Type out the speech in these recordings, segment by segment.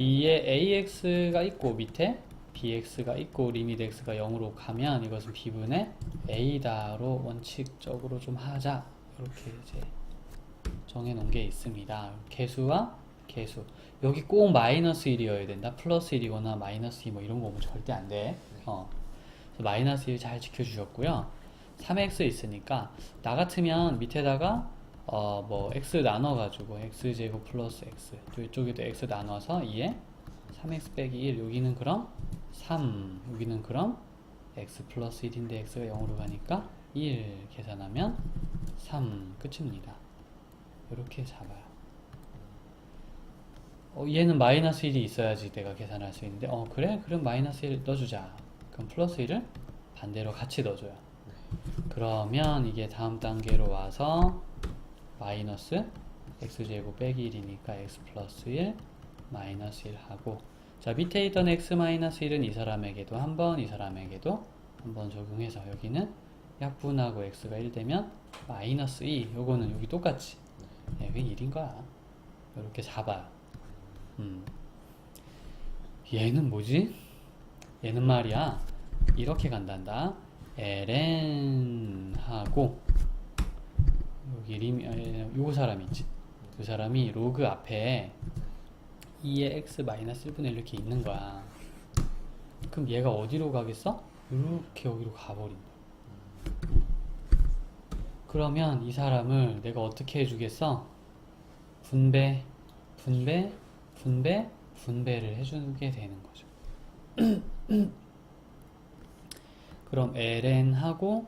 2에 AX가 있고 밑에 BX가 있고 리미트 X가 0으로 가면 이것은 B분의 A다로 원칙적으로 좀 하자 이렇게 이제 정해 놓은 게 있습니다. 개수와 개수 여기 꼭 마이너스 1이어야 된다. 플러스 1이거나 마이너스 2 뭐 이런 거 오면 절대 안 돼. 어. 마이너스 1 잘 지켜주셨고요. 3x 있으니까 나 같으면 밑에다가 어 뭐 x 나눠가지고 x 제곱 플러스 x 또 이쪽에도 x 나눠서 2에 3x 빼기 1 여기는 그럼 3 여기는 그럼 x 플러스 1인데 x가 0으로 가니까 1 계산하면 3 끝입니다. 이렇게 잡아요. 어, 얘는 마이너스 1이 있어야지 내가 계산할 수 있는데 어 그래? 그럼 마이너스 1 넣어주자. 그럼 플러스 1을 반대로 같이 넣어줘요. 그러면 이게 다음 단계로 와서 마이너스 x제곱 빼기 1이니까 x 플러스 1 마이너스 1 하고. 자 밑에 있던 x 마이너스 1은 이 사람에게도 한 번 이 사람에게도 한 번 적용해서 여기는 약분하고 x가 1 되면 마이너스 2 요거는 여기 똑같이. 예, 여기 1인 거야. 이렇게 잡아요 음. 얘는 뭐지? 얘는 말이야. 이렇게 간단다. ln하고 여기 림 에, 요거 사람 있지 그 사람이 로그 앞에 2의 x 마이너스 1분의 1 이렇게 있는 거야 그럼 얘가 어디로 가겠어? 이렇게 여기로 가버린다 그러면 이 사람을 내가 어떻게 해주겠어? 분배, 분배, 분배, 분배를 해주게 되는 거죠. 그럼 ln하고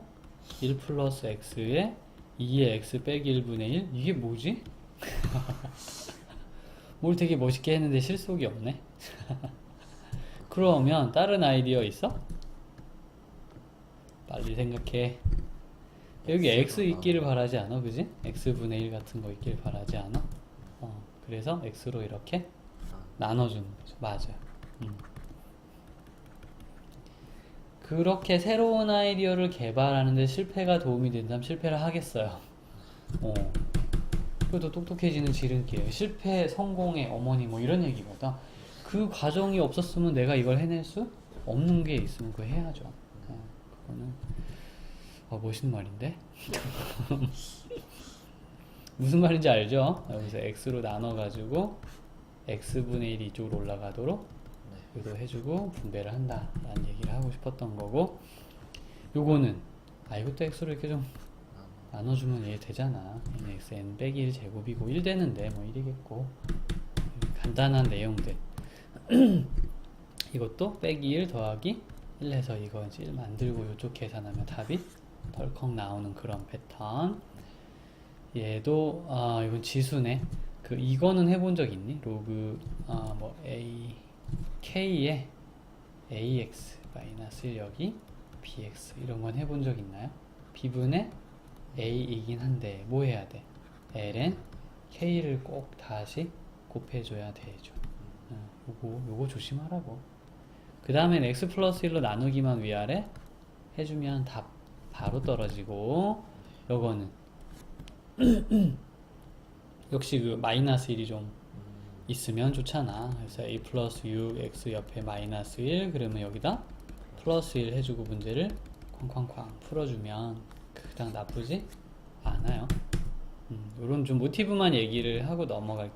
1 플러스 x에 2의 x 빼기 1분의 1 이게 뭐지? 뭘 되게 멋있게 했는데 실속이 없네. 그러면 다른 아이디어 있어? 빨리 생각해. 여기 x 있기를 바라지 않아, 그지? x분의 1 같은 거 있기를 바라지 않아? 어, 그래서 x로 이렇게 나눠주는 거죠. 맞아요. 음. 그렇게 새로운 아이디어를 개발하는데 실패가 도움이 된다면 실패를 하겠어요. 어. 그것도 똑똑해지는 지름길이에요. 실패, 성공의 어머니 뭐 이런 얘기보다 그 과정이 없었으면 내가 이걸 해낼 수 없는 게 있으면 그거 해야죠. 어, 그거는 어, 멋있는 말인데? 무슨 말인지 알죠? 여기서 x로 나눠가지고 x분의 1이 이쪽으로 올라가도록 유도해주고 분배를 한다 라는 얘기를 하고 싶었던 거고 요거는 아 이것도 x로 이렇게 좀 나눠주면 얘 되잖아. n x n 빼기 1 제곱이고 1 되는데 뭐 1이겠고. 간단한 내용들. 이것도 빼기 1 더하기 1 해서 이거 이제 1 만들고 이쪽 계산하면 답이 덜컥 나오는 그런 패턴. 얘도 아 이건 지수네. 그 이거는 해본 적 있니? 로그 아 뭐 a k에 ax 마이너스 1 여기 bx 이런 건 해본 적 있나요? b분의 a이긴 한데 뭐 해야 돼? ln k를 꼭 다시 곱해줘야 되죠. 어, 요거 요거 조심하라고. 그 다음엔 x 플러스 1로 나누기만 위아래 해주면 답 바로 떨어지고 요거는 역시 그 마이너스 1이 좀 있으면 좋잖아. 그래서 a 플러스 6x 옆에 마이너스 1 그러면 여기다 플러스 1 해주고 문제를 쾅쾅쾅 풀어주면 그닥 나쁘지 않아요. 음, 이런 좀 모티브만 얘기를 하고 넘어갈게요.